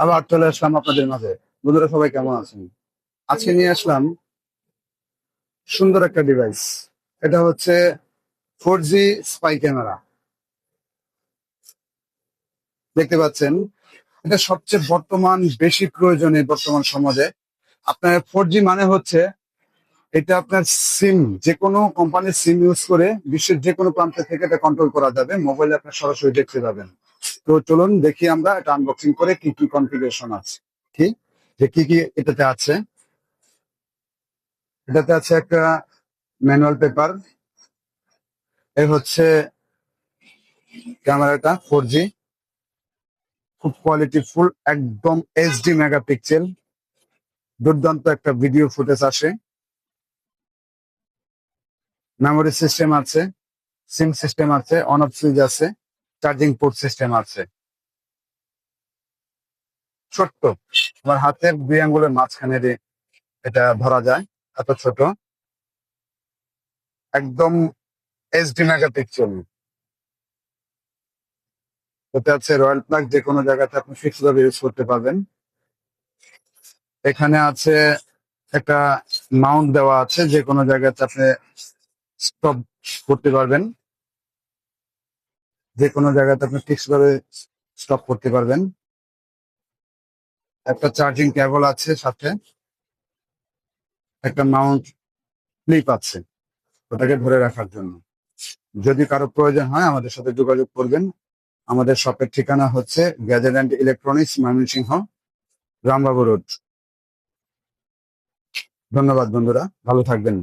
আবার চলে আসলাম আপনাদের মাঝে। বন্ধুরা, সবাই কেমন আছেন? আজকে নিয়ে আসলাম সুন্দর একটা ডিভাইস এটা হচ্ছে ফোর জি স্পাই ক্যামেরা দেখতে পাচ্ছেন? এটা সবচেয়ে বর্তমান বেশি প্রয়োজনীয় বর্তমান সমাজে। আপনার ফোর মানে হচ্ছে এটা আপনার সিম যে কোনো কোম্পানির সিম ইউজ করে বিশ্বের যে কোনো প্রান্ত থেকে এটা কন্ট্রোল করা যাবে। মোবাইলে আপনার সরাসরি দেখতে পাবেন। তো চলুন দেখি আমরা এটা আনবক্সিং করে কি কি কনফিগারেশন আছে। ঠিক যে কি কি এটাতে আছে? এটাতে আছে একটা ম্যানুয়াল পেপার এ হচ্ছে ক্যামেরাটা ফোর জি খুব কোয়ালিটি ফুল একদম এইচডি মেগাপিক্সেল দুর্দান্ত একটা ভিডিও ফুটেজ আসে। মেমোরি সিস্টেম আছে সিম সিস্টেম আছে অন অফ সুইচ আছে। চার্জিং পোর্ট সিস্টেম আছে। ছোট্ট আমার হাতের দুই আঙ্গুলের মাঝখানে এটা ধরা যায়, এত ছোট। একদম এস এইচডি মেগাপিক্সেল এতে আছে রয়্যাল প্লাগ যে কোনো জায়গাতে আপনি ফিক্স ভাবে ইউজ করতে পারবেন। এখানে আছে একটা মাউন্ট দেওয়া আছে, যে কোনো জায়গাতে আপনি স্টপ করতে পারবেন। যে কোনো জায়গাতে আপনি ফিক্স ভাবে স্টপ করতে পারবেন। একটা চার্জিং কেবল আছে সাথে। একটা মাউন্ট ক্লিপ আছে ওটাকে ধরে রাখার জন্য। যদি কারও প্রয়োজন হয় আমাদের সাথে যোগাযোগ করবেন। আমাদের শপের ঠিকানা হচ্ছে gadget and electronics Mymensingh, Rambabu road. ধন্যবাদ বন্ধুরা, ভালো থাকবেন।